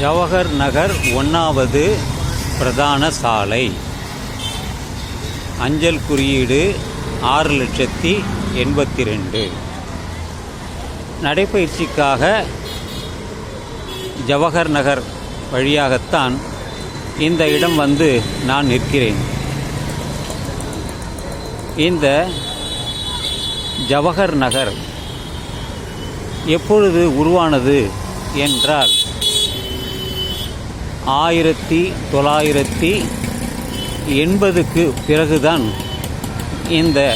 ஜவஹர் நகர் ஒன்றாவது பிரதான சாலை. அஞ்சல் குறியீடு ஆறு லட்சத்தி எண்பத்தி ரெண்டு நடைப்பயிற்சிக்காக ஜவஹர் நகர் வழியாகத்தான் இந்த இடம் வந்து நான் நிற்கிறேன். இந்த ஜவஹர் நகர் எப்பொழுது உருவானது என்றால் ஆயிரத்தி தொள்ளாயிரத்தி எண்பதுக்கு பிறகுதான் இந்த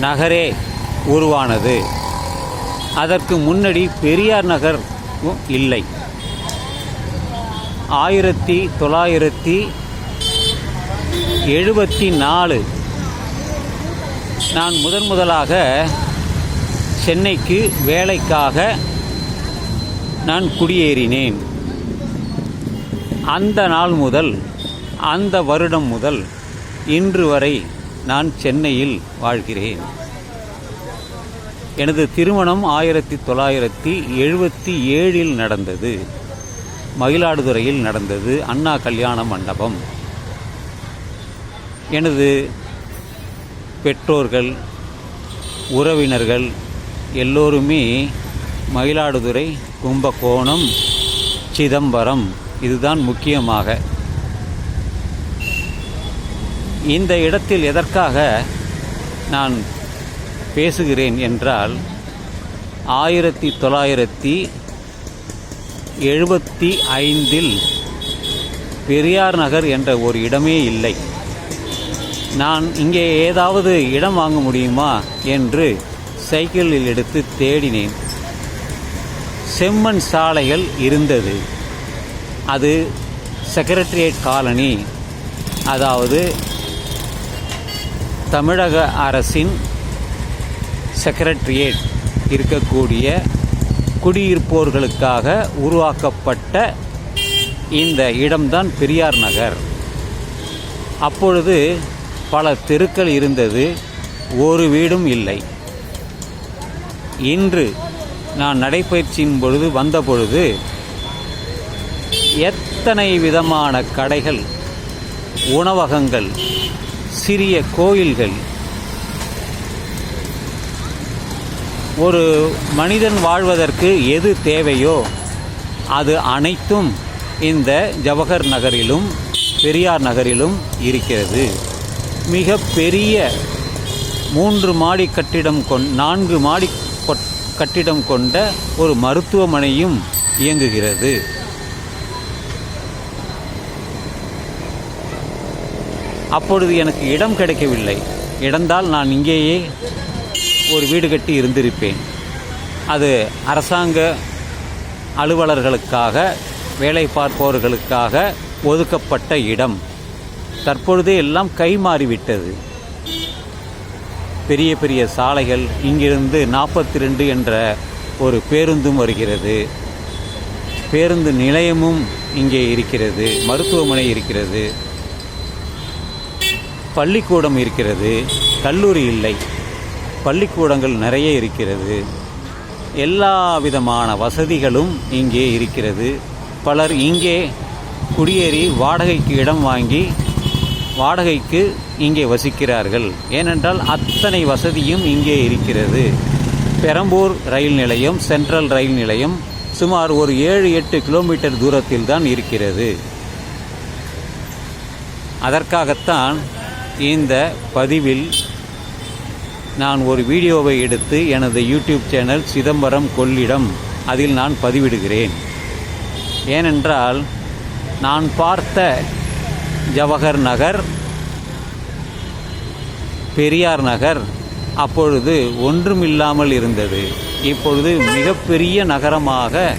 நகரே உருவானது. அதற்கு முன்னாடி பெரியார் நகர் இல்லை. ஆயிரத்தி தொள்ளாயிரத்தி எழுபத்தி நாலு நான் முதன் முதலாக சென்னைக்கு வேலைக்காக நான் குடியேறினேன். அந்த நாள் முதல் அந்த வருடம் முதல் இன்று வரை நான் சென்னையில் வாழ்கிறேன். எனது திருமணம் ஆயிரத்தி தொள்ளாயிரத்தி எழுபத்தி ஏழில் நடந்தது. மயிலாடுதுறையில் நடந்தது அண்ணா கல்யாண மண்டபம். எனது பெற்றோர்கள் உறவினர்கள் எல்லோருமே மயிலாடுதுறை கும்பகோணம் சிதம்பரம். இதுதான் முக்கியமாக. இந்த இடத்தில் எதற்காக நான் பேசுகிறேன் என்றால் ஆயிரத்தி தொள்ளாயிரத்தி எழுபத்தி ஐந்தில் பெரியார் நகர் என்ற ஒரு இடமே இல்லை. நான் இங்கே ஏதாவது இடம் வாங்க முடியுமா என்று சைக்கிளில் எடுத்து தேடினேன். செம்மண் சாலைகள் இருந்தது. அது செக்ரட்டரியேட் காலனி அதாவது தமிழக அரசின் செக்ரட்டரியேட் இருக்கக்கூடிய குடியிருப்போர்களுக்காக உருவாக்கப்பட்ட இந்த இடம்தான் பெரியார் நகர். அப்பொழுது பல தெருக்கள் இருந்தது ஒரு வீடும் இல்லை. இன்று நான் நடைப்பயிற்சியின் பொழுது வந்த பொழுது எத்தனை விதமான கடைகள் உணவகங்கள் சிறிய கோயில்கள் ஒரு மனிதன் வாழ்வதற்கு எது தேவையோ அது அனைத்தும் இந்த ஜவஹர் நகரிலும் பெரியார் நகரிலும் இருக்கிறது. மிக பெரிய மூன்று மாடி கட்டிடம் கொண் நான்கு மாடி கொட்- கட்டிடம் கொண்ட ஒரு மருத்துவமனையும் இயங்குகிறது. அப்பொழுது எனக்கு இடம் கிடைக்கவில்லை. இடந்தால் நான் இங்கேயே ஒரு வீடு கட்டி இருந்திருப்பேன். அது அரசாங்க அலுவலர்களுக்காக வேலை பார்ப்பவர்களுக்காக ஒதுக்கப்பட்ட இடம். தற்பொழுதே எல்லாம் கை மாறிவிட்டது. பெரிய பெரிய சாலைகள் இங்கிருந்து நாற்பத்தி ரெண்டு என்ற ஒரு பேருந்தும் வருகிறது. பேருந்து நிலையமும் இங்கே இருக்கிறது. மருத்துவமனை இருக்கிறது. பள்ளிக்கூடம் இருக்கிறது. கல்லூரி இல்லை. பள்ளிக்கூடங்கள் நிறைய இருக்கிறது. எல்லா விதமான வசதிகளும் இங்கே இருக்கிறது. பலர் இங்கே குடியேறி வாடகைக்கு இடம் வாங்கி வாடகைக்கு இங்கே வசிக்கிறார்கள். ஏனென்றால் அத்தனை வசதியும் இங்கே இருக்கிறது. பெரம்பூர் ரயில் நிலையம் சென்ட்ரல் ரயில் நிலையம் சுமார் ஒரு ஏழு எட்டு கிலோமீட்டர் தூரத்தில் தான் இருக்கிறது. அதற்காகத்தான் இந்த பதிவில் நான் ஒரு வீடியோவை எடுத்து எனது யூடியூப் சேனல் சிதம்பரம் கொள்ளிடம் அதில் நான் பதிவிடுகிறேன். ஏனென்றால் நான் பார்த்த ஜவஹர் நகர் பெரியார் நகர் அப்பொழுது ஒன்றுமில்லாமல் இருந்தது. இப்பொழுது மிகப்பெரிய நகரமாக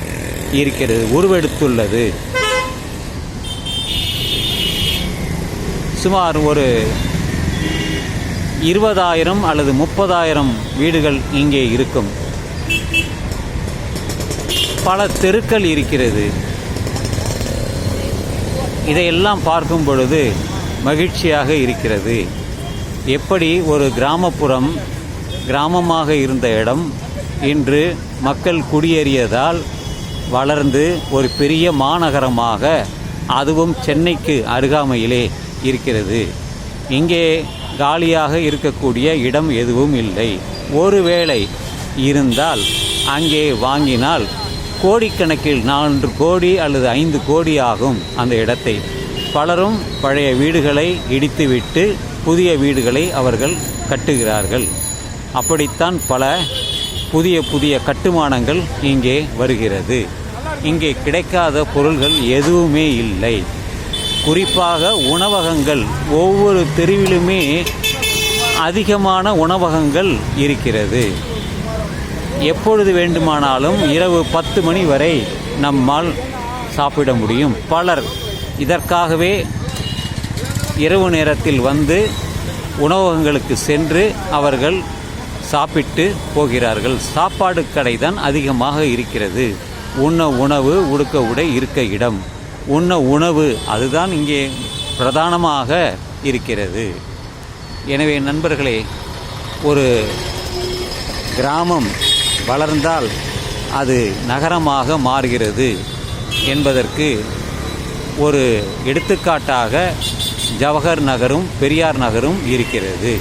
இருக்கிறது உருவெடுத்துள்ளது. சுமார் ஒரு இருபதாயிரம் அல்லது முப்பதாயிரம் வீடுகள் இங்கே இருக்கும். பல தெருக்கள் இருக்கிறது. இதையெல்லாம் பார்க்கும் பொழுது மகிழ்ச்சியாக இருக்கிறது. எப்படி ஒரு கிராமப்புறம் கிராமமாக இருந்த இடம் இன்று மக்கள் குடியேறியதால் வளர்ந்து ஒரு பெரிய மாநகரமாக அதுவும் சென்னைக்கு அருகாமையிலே இருக்கிறது. இங்கே காலியாக இருக்கக்கூடிய இடம் எதுவும் இல்லை. ஒருவேளை இருந்தால் அங்கே வாங்கினால் கோடிக்கணக்கில் நான்கு கோடி அல்லது ஐந்து கோடி ஆகும் அந்த இடத்தை. பலரும் பழைய வீடுகளை இடித்துவிட்டு புதிய வீடுகளை அவர்கள் கட்டுகிறார்கள். அப்படித்தான் பல புதிய புதிய கட்டுமானங்கள் இங்கே வருகிறது. இங்கே கிடைக்காத பொருள்கள் எதுவுமே இல்லை. குறிப்பாக உணவகங்கள் ஒவ்வொரு தெருவிலுமே அதிகமான உணவகங்கள் இருக்கிறது. எப்பொழுது வேண்டுமானாலும் இரவு பத்து மணி வரை நம்மால் சாப்பிட முடியும். பலர் இதற்காகவே இரவு நேரத்தில் வந்து உணவகங்களுக்கு சென்று அவர்கள் சாப்பிட்டு போகிறார்கள். சாப்பாடு கடை தான் அதிகமாக இருக்கிறது. உண்ண உணவு உடுக்க உடை இருக்க இடம். உண்ண உணவு அதுதான் இங்கே பிரதானமாக இருக்கிறது. எனவே நண்பர்களே ஒரு கிராமம் வளர்ந்தால் அது நகரமாக மாறுகிறது என்பதற்கு ஒரு எடுத்துக்காட்டாக ஜவஹர் நகரும் பெரியார் நகரும் இருக்கிறது.